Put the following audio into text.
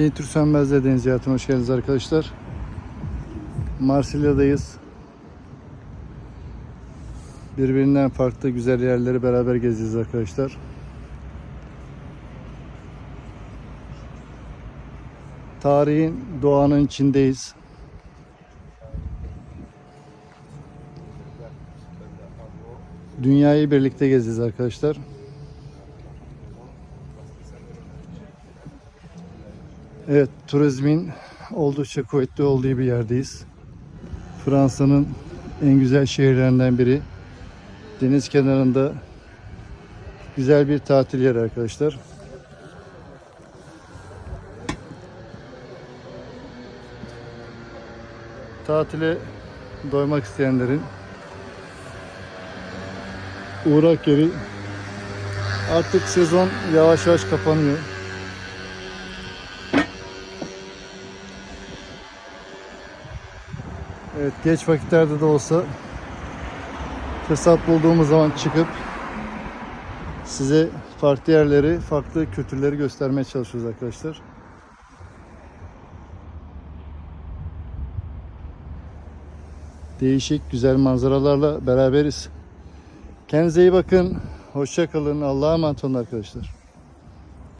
Hüseyin Türk Deniz Hayatı'na hoş geldiniz arkadaşlar. Marsilya'dayız. Birbirinden farklı güzel yerleri beraber gezeceğiz arkadaşlar. Tarihin, doğanın içindeyiz. Dünyayı birlikte gezeceğiz arkadaşlar. Evet, turizmin oldukça kuvvetli olduğu bir yerdeyiz. Fransa'nın en güzel şehirlerinden biri. Deniz kenarında güzel bir tatil yeri arkadaşlar. Tatile doymak isteyenlerin uğrak yeri artık sezon yavaş yavaş kapanıyor. Evet geç vakitlerde de olsa fırsat bulduğumuz zaman çıkıp size farklı yerleri, farklı kültürleri göstermeye çalışıyoruz arkadaşlar. Değişik güzel manzaralarla beraberiz. Kendinize iyi bakın. Hoşça kalın. Allah'a emanet olun arkadaşlar.